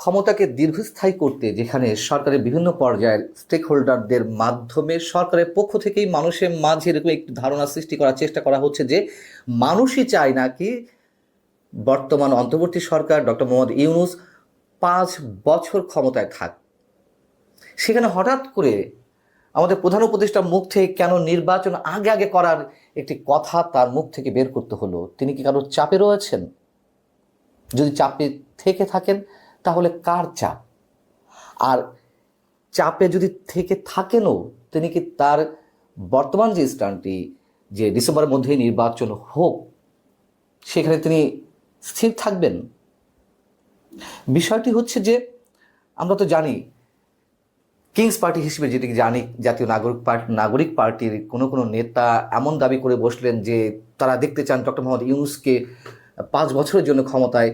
ক্ষমতাকে দীর্ঘস্থায়ী করতে যেখানে সরকারের বিভিন্ন পর্যায়ের স্টেক হোল্ডারদের মাধ্যমে সরকারের পক্ষ থেকেই মানুষের মাঝে এরকম একটি ধারণা সৃষ্টি করার চেষ্টা করা হচ্ছে যে মানুষই চায় না কি বর্তমান অন্তর্বর্তী সরকার ডক্টর মোহাম্মদ ইউনুস পাঁচ বছর ক্ষমতায় থাক। সেখানে হঠাৎ করে আমাদের প্রধান উপদেষ্টার মুখ থেকে কেন নির্বাচন আগে আগে করার একটি কথা তার মুখ থেকে বের করতে হলো। তিনি কি কারোর চাপে রয়েছেন? যদি চাপে থেকে থাকেন তাহলে কার চাপ? আর চাপে যদি থেকে থাকেনও, তিনি কি তার বর্তমান যে স্টানটি যে ডিসেম্বরের মধ্যেই নির্বাচন হোক, সেখানে তিনি স্থির থাকবেন? বিষয়টি হচ্ছে যে, আমরা তো জানি, কিংস পার্টি হিসেবে যেটি জানি, জাতীয় নাগরিক পার্টি, নাগরিক পার্টির কোনো কোনো নেতা এমন দাবি করে বসলেন যে, তারা দেখতে চান ডক্টর মোহাম্মদ ইউনুসকে পাঁচ বছরের জন্য ক্ষমতায়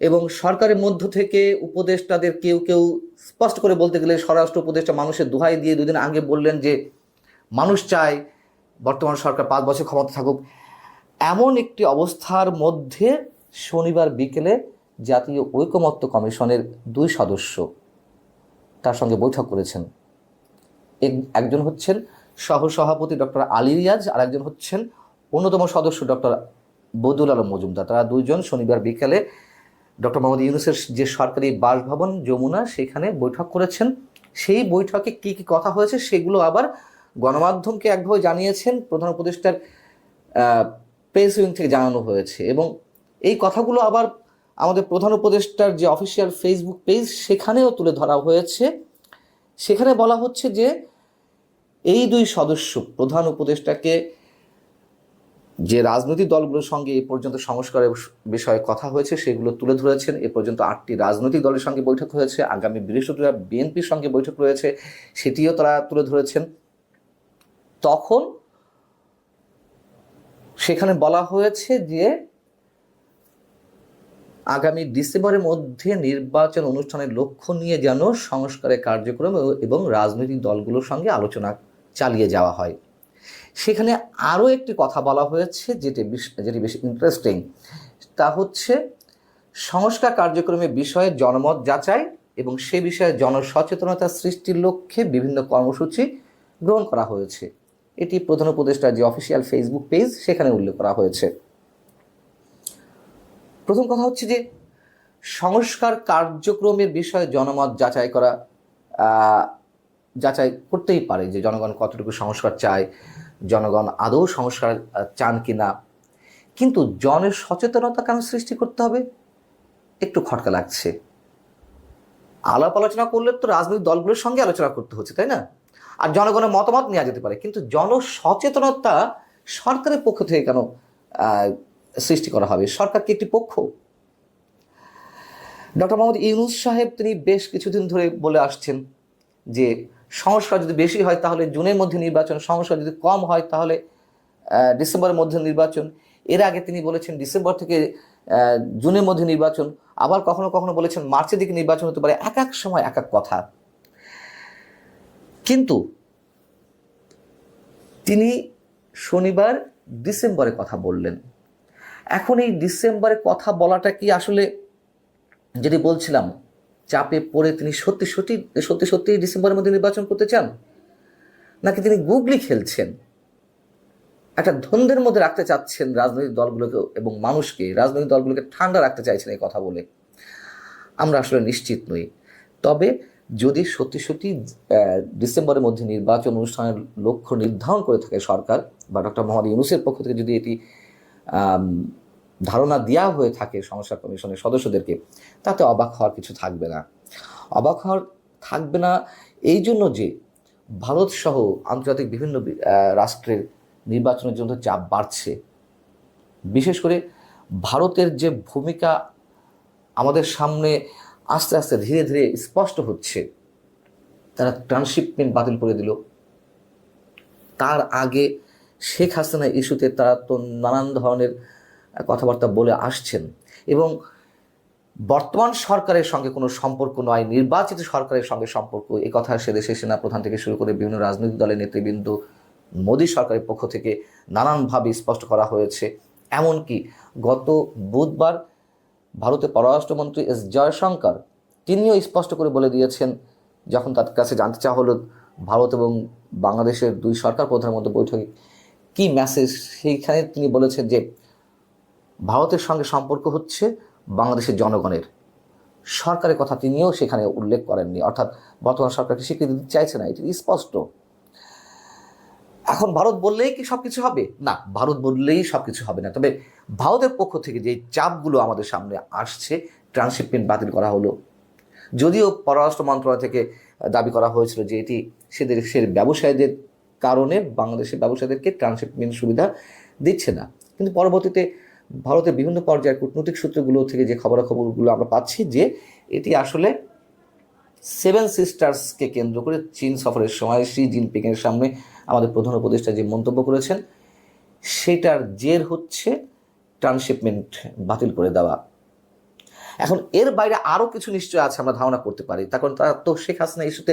এবং সরকারের মধ্য থেকে উপদেষ্টাদের কেউ কেউ স্পষ্ট করে বলতে গেলে স্বরাষ্ট্র উপদেষ্টা মানুষের দোহাই দিয়ে দুদিন আগে বললেন যে, মানুষ চায় বর্তমান সরকার পাঁচ বছর ক্ষমতা থাকুক। এমন একটি অবস্থার মধ্যে শনিবার বিকেলে জাতীয় ঐকমত্য কমিশনের দুই সদস্য তার সঙ্গে বৈঠক করেছেন। এক- একজন হচ্ছেন সহ সভাপতি ডক্টর আলী রিয়াজ আর একজন হচ্ছেন অন্যতম সদস্য ডক্টর বদুল আলম মজুমদার। তারা দুইজন শনিবার বিকেলে ডক্টর মোহাম্মদ ইউনুসের যে সরকারি বাসভবন যমুনা, সেখানে বৈঠক করেছেন। সেই বৈঠকে কি কি কথা হয়েছে সেগুলো আবার গণমাধ্যমকে একভাবে জানিয়েছেন। প্রধান উপদেষ্টার প্রেস উইং থেকে জানানো হয়েছে এবং এই কথাগুলো আবার আমাদের প্রধান উপদেষ্টার যে অফিসিয়াল ফেসবুক পেজ সেখানেও তুলে ধরা হয়েছে। সেখানে বলা হচ্ছে যে, এই দুই সদস্য, প্রধান উপদেষ্টাকে যে রাজনৈতিক দলগুলোর সঙ্গে এ পর্যন্ত সংস্কারের বিষয়ে কথা হয়েছে, সেগুলো তুলে ধরেছেন। এ পর্যন্ত আটটি রাজনৈতিক দলের সঙ্গে বৈঠক হয়েছে। আগামী বৃহস্পতিবার বিএনপির সঙ্গে বৈঠক রয়েছে, সেটিও তারা তুলে ধরেছেন। তখন সেখানে বলা হয়েছে যে আগামী ডিসেম্বরের মধ্যে নির্বাচন অনুষ্ঠানের লক্ষ্য নিয়ে যেন সংস্কারের কার্যক্রম এবং রাজনৈতিক দলগুলোর সঙ্গে আলোচনা চালিয়ে যাওয়া হয়। সেখানে আরও একটি কথা বলা হয়েছে যেটি যেটি বেশি ইন্টারেস্টিং তা হচ্ছে, সংস্কার কার্যক্রমের বিষয়ে জনমত যাচাই এবং সে বিষয়ে জনসচেতনতা সৃষ্টির লক্ষ্যে বিভিন্ন কর্মসূচি গ্রহণ করা হয়েছে। এটি প্রধান উপদেষ্টার যে অফিসিয়াল ফেসবুক পেজ সেখানে উল্লেখ করা হয়েছে। প্রথম কথা হচ্ছে যে, সংস্কার কার্যক্রমের বিষয়ে জনমত যাচাই করা যাচাই করতেই পারে যে জনগণ কতটুকু সংস্কার চায়। জনগণ আদৌ সংস্কার চান কি না কিন্তু জনের সচেতনতা কেন সৃষ্টি করতে হবে? একটু খটকা লাগছে। আলাপ আলোচনা করলে তো রাজনৈতিক দলগুলোর সঙ্গে আলোচনা করতে হচ্ছে, তাই না? আর জনগণের মতামত নেওয়া যেতে পারে, কিন্তু জনসচেতনতা সরকারের পক্ষ থেকে কেন সৃষ্টি করা হবে? সরকার কি একটি পক্ষ? ডক্টর মোহাম্মদ ইউনুস সাহেব তিনি বেশ কিছুদিন ধরে বলে আসছেন যে সংস্কার যদি বেশি হয়, তাহলে জুনের মধ্যে নির্বাচন, সংস্কার যদি কম হয়, তাহলে ডিসেম্বরের মধ্যে নির্বাচন। এর আগে তিনি বলেছেন ডিসেম্বর থেকে জুনের মধ্যে নির্বাচন। আবার কখনো কখনো বলেছেন মার্চের দিকে নির্বাচন হতে পারে, এক এক সময়, এক এক কথা। কিন্তু, তিনি শনিবার ডিসেম্বরে কথা বললেন। এখন এই ডিসেম্বরে কথা বলাটা কি আসলে, যেটি বলছিলাম চাপে পড়ে তিনি সত্যি সত্যি সত্যি সত্যি ডিসেম্বরের মধ্যে নির্বাচন করতে চান? নাকি তিনি গুগলি খেলছেন? একটা ধন্দের মধ্যে রাখতে চাচ্ছেন রাজনৈতিক দলগুলোকে এবং মানুষকে, রাজনৈতিক দলগুলোকে ঠান্ডা রাখতে চাইছেন এই কথা বলে। আমরা আসলে নিশ্চিত নই। তবে যদি সত্যি সত্যি ডিসেম্বরের মধ্যে নির্বাচন অনুষ্ঠানের লক্ষ্য নির্ধারণ করে থাকে সরকার বা ডক্টর মোহাম্মদ ইউনুসের পক্ষ থেকে যদি এটি ধারণা দেওয়া হয়ে থাকে সংস্কার কমিশনের সদস্যদেরকে, তাতে অবাক হওয়ার কিছু থাকবে না। অবাক হওয়ার থাকবে না এই জন্য যে ভারত সহ আন্তর্জাতিক বিভিন্ন রাষ্ট্রের নির্বাচনের জন্য চাপ বাড়ছে। বিশেষ করে ভারতের যে ভূমিকা আমাদের সামনে আস্তে আস্তে ধীরে ধীরে স্পষ্ট হচ্ছে, তারা ট্রান্সশিপমেন্ট বাতিল করে দিল। তার আগে শেখ হাসিনা ইস্যুতে তারা তো নানান ধরনের কথাবার্তা বলে আসছেন। এবং বর্তমান সরকারের সঙ্গে কোনো সম্পর্ক নয়, নির্বাচিত সরকারের সঙ্গে সম্পর্ক। এই কথা সে দেশের সেনা প্রধান থেকে শুরু করে বিভিন্ন রাজনৈতিক দলের নেতৃবৃন্দ, মোদী সরকারের পক্ষ থেকে নানানভাবে স্পষ্ট করা হয়েছে। এমনকি গত বুধবার ভারতের পররাষ্ট্রমন্ত্রী এস জয়শঙ্কর, তিনিও স্পষ্ট করে বলে দিয়েছেন, যখন তার কাছে জানতে চাওয়া হলো ভারত এবং বাংলাদেশের দুই সরকার প্রধানের মধ্যে বৈঠকে কী মেসেজ সেইখানে তিনি বলেছেন যে ভারতের সঙ্গে সম্পর্ক হচ্ছে বাংলাদেশের জনগণের। সরকারের কথা তিনিও সেখানে উল্লেখ করেননি। অর্থাৎ বর্তমান সরকারকে স্বীকৃতি দিতে চাইছে না, এটি স্পষ্ট। এখন ভারত বললেই কি সব কিছু হবে? না, ভারত বললেই সব কিছু হবে না। তবে ভারতের পক্ষ থেকে যে চাপগুলো আমাদের সামনে আসছে ট্রান্সশিপমেন্ট বাতিল করা হলো। যদিও পররাষ্ট্র মন্ত্রণালয় থেকে দাবি করা হয়েছিল যে এটি সেদের সে ব্যবসায়ীদের কারণে বাংলাদেশের ব্যবসায়ীদেরকে ট্রান্সশিপমেন্ট সুবিধা দিচ্ছে না। কিন্তু পরবর্তীতে ভারতের বিভিন্ন পর্যায়ের কূটনৈতিক সূত্রগুলো থেকে যে খবরাখবরগুলো আমরা পাচ্ছি যে এটি আসলে সেভেন সিস্টার্সকে কেন্দ্র করে চীন সফরের সময় শি জিনপিংয়ের সামনে আমাদের প্রধান উপদেষ্টা যে মন্তব্য করেছেন, সেটার জের হচ্ছে ট্রান্সশিপমেন্ট বাতিল করে দেওয়া। এখন এর বাইরে আরও কিছু নিশ্চয় আছে আমরা ধারণা করতে পারি। কারণ তারা তো শেখ হাসিনা ইস্যুতে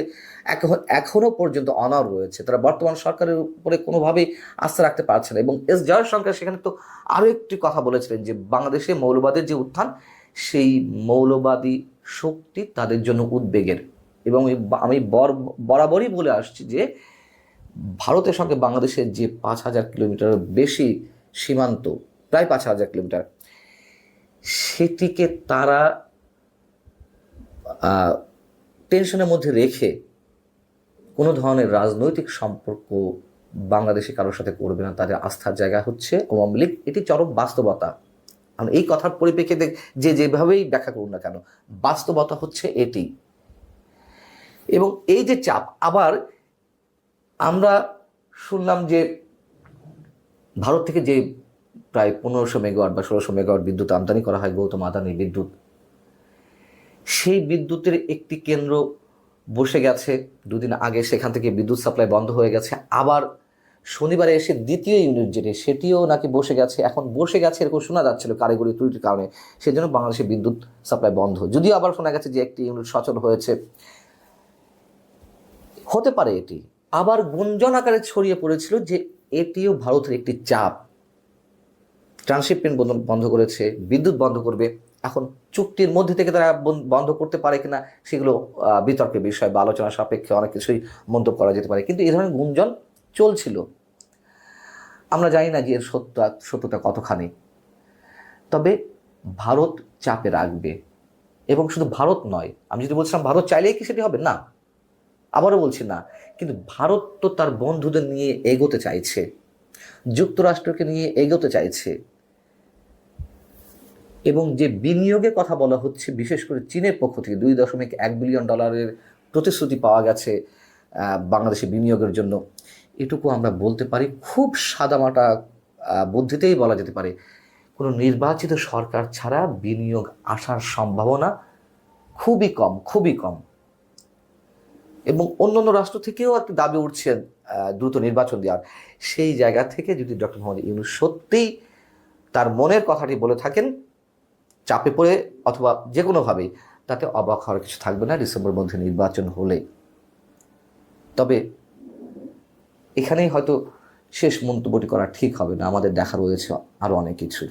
এখন এখনও পর্যন্ত অনার রয়েছে। তারা বর্তমান সরকারের উপরে কোনোভাবেই আস্থা রাখতে পারছে না। এবং এস জয়শঙ্কর সেখানে তো আরও একটি কথা বলেছিলেন যে, বাংলাদেশে মৌলবাদের যে উত্থান, সেই মৌলবাদী শক্তি তাদের জন্য উদ্বেগের। এবং আমি বর, বরাবরই বলে আসছি যে, ভারতের সঙ্গে বাংলাদেশের যে পাঁচ হাজার কিলোমিটার বেশি সীমান্ত, প্রায় পাঁচ হাজার কিলোমিটার সেটিকে তারা টেনশনের মধ্যে রেখে কোনো ধরনের রাজনৈতিক সম্পর্ক বাংলাদেশে কারোর সাথে করবে না, তাদের আস্থার জায়গা হচ্ছে আওয়ামী লীগ। এটি চরম বাস্তবতা। আমি এই কথার পরিপ্রেক্ষিতে যে, যেভাবেই ব্যাখ্যা করুন না কেন, বাস্তবতা হচ্ছে এটি। এবং এই যে চাপ, আবার আমরা শুনলাম যে, ভারত থেকে যে প্রায় পনেরোশো মেগাওয়াট বা ষোলোশো মেগাওয়াট বিদ্যুৎ আমদানি করা হয় গৌতম আদানি বিদ্যুৎ। সেই বিদ্যুতের একটি কেন্দ্র বসে গেছে। দুদিন আগে সেখান থেকে বিদ্যুৎ সাপ্লাই বন্ধ হয়ে গেছে। আবার শনিবারে এসে দ্বিতীয় ইউনিট যেটি, সেটিও নাকি বসে গেছে। এখন বসে গেছে এরকম শোনা যাচ্ছিল কারিগরি ত্রুটির কারণে। সেজন্য বাংলাদেশে বিদ্যুৎ সাপ্লাই বন্ধ। যদিও আবার শোনা গেছে যে একটি ইউনিট সচল হয়েছে। হতে পারে এটি। আবার গুঞ্জন আকারে ছড়িয়ে পড়েছিল যে এটিও ভারতের একটি চাপ। ট্রান্সশিপমেন্ট বন্ধ- বন্ধ করেছে, বিদ্যুৎ বন্ধ করবে। এখন চুক্তির মধ্যে থেকে তারা বন্ধ করতে পারে কিনা সেগুলো বিতর্কের বিষয় বা আলোচনা সাপেক্ষে অনেক কিছুই মন্তব্য করা যেতে পারে। কিন্তু এই ধরনের গুঞ্জন চলছিল। আমরা জানি না যে এর সত্য সত্যতা কতখানি। তবে ভারত চাপে রাখবে এবং শুধু ভারত নয়, আমি যদি বলছিলাম ভারত চাইলেই কি সেটি হবে? না, আবারও বলছি না। কিন্তু ভারত তো তার বন্ধুদের নিয়ে এগোতে চাইছে, যুক্তরাষ্ট্রকে নিয়ে এগোতে চাইছে। এবং যে বিনিয়োগের কথা বলা হচ্ছে, বিশেষ করে চীনের পক্ষ থেকে দুই দশমিক এক বিলিয়ন ডলারের প্রতিশ্রুতি পাওয়া গেছে বাংলাদেশে বিনিয়োগের জন্য। এটুকু আমরা বলতে পারি, খুব সাদামাটা বুদ্ধিতেই বলা যেতে পারে, কোনো নির্বাচিত সরকার ছাড়া বিনিয়োগ আসার সম্ভাবনা খুবই কম খুবই কম। এবং অন্য অন্য রাষ্ট্র থেকেও একটা দাবি উঠছে দ্রুত নির্বাচন দেওয়ার। সেই জায়গা থেকে যদি ডক্টর মোহাম্মদ ইউনুস সত্যিই তার মনের কথাটি বলে থাকেন চাপে পড়ে অথবা যে কোনোভাবেই তাতে অবাক হওয়ার কিছু থাকবে না। ডিসেম্বর মধ্যে নির্বাচন হলে। তবে এখানেই হয়তো শেষ মন্তব্যটি করা ঠিক হবে না। আমাদের দেখা রয়েছে আরও অনেক কিছু।